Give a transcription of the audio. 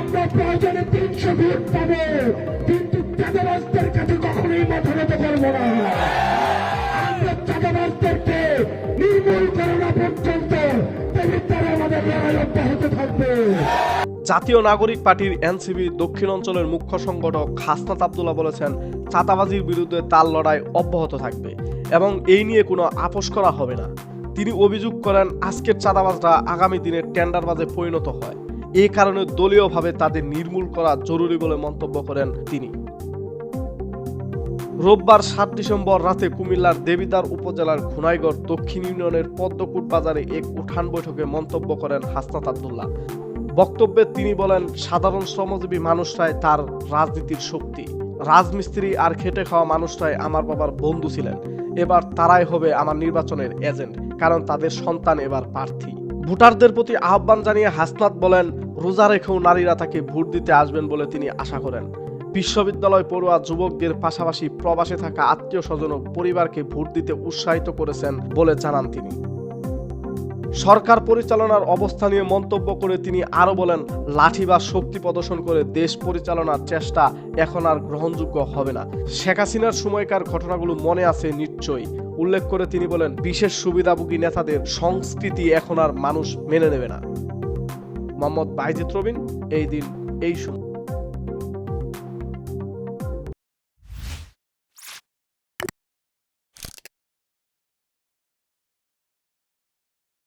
আমরা প্রয়োজনে তিনশো পাবো। কিন্তু কাছে কখনোই মাথা করব না। আমরা নির্মূল করে না পর্যন্ত জাতীয় নাগরিক পার্টির এনসিবি দক্ষিণ অঞ্চলের মুখ্য সংগঠক হাসনাত আবদুল্লাহ বলেছেন, চাঁদাবাজির বিরুদ্ধে তার লড়াই অব্যাহত থাকবে এবং এই নিয়ে কোনো আপোষ করা হবে না। তিনি অভিযোগ করেন, আজকের চাঁদাবাজরা আগামী দিনে টেন্ডারবাজে পরিণত হয়। এই কারণে দলীয়ভাবে তাদের নির্মূল করা জরুরি বলে মন্তব্য করেন তিনি। রোববার সাত ডিসেম্বর রাতে কুমিল্লার দেবিদার উপজেলার খুনাইগড় দক্ষিণ ইউনিয়নের পদ্মকুট বাজারে এক উঠান বৈঠকে মন্তব্য করেন হাসনাত আবদুল্লাহ। বক্তব্যে তিনি বলেন, সাধারণ শ্রমজীবী মানুষরাই তার রাজনীতির শক্তি। রাজমিস্ত্রি আর খেটে খাওয়া মানুষরাই আমার বাবার বন্ধু ছিলেন। এবার তারাই হবে আমার নির্বাচনের এজেন্ট, কারণ তাদের সন্তান এবার প্রার্থী। ভোটারদের প্রতি আহ্বান জানিয়ে হাসনাত বলেন, রোজা রেখেও নারীরা তাকে ভোট দিতে আসবেন বলে তিনি আশা করেন। বিশ্ববিদ্যালয় পড়ুয়া যুবকদের পাশাপাশি প্রবাসে থাকা আত্মীয় স্বজন ও পরিবারকে ভোট দিতে উৎসাহিত করেছেন বলে জানান তিনি। সরকার পরিচালনার অবস্থা নিয়ে মন্তব্য করে তিনি আরও বলেন, লাঠি বা শক্তি প্রদর্শন করে দেশ পরিচালনার চেষ্টা এখন আর গ্রহণযোগ্য হবে না। শেখ হাসিনার সময়কার ঘটনাগুলো মনে আছে নিশ্চয়ই। উল্লেখ করে তিনি বলেন, বিশেষ সুবিধাভোগী নেতাদের সংস্কৃতি এখন আর মানুষ মেনে নেবে না। মোহাম্মদ বাইজিত রবিন, এই দিন, এই সময়।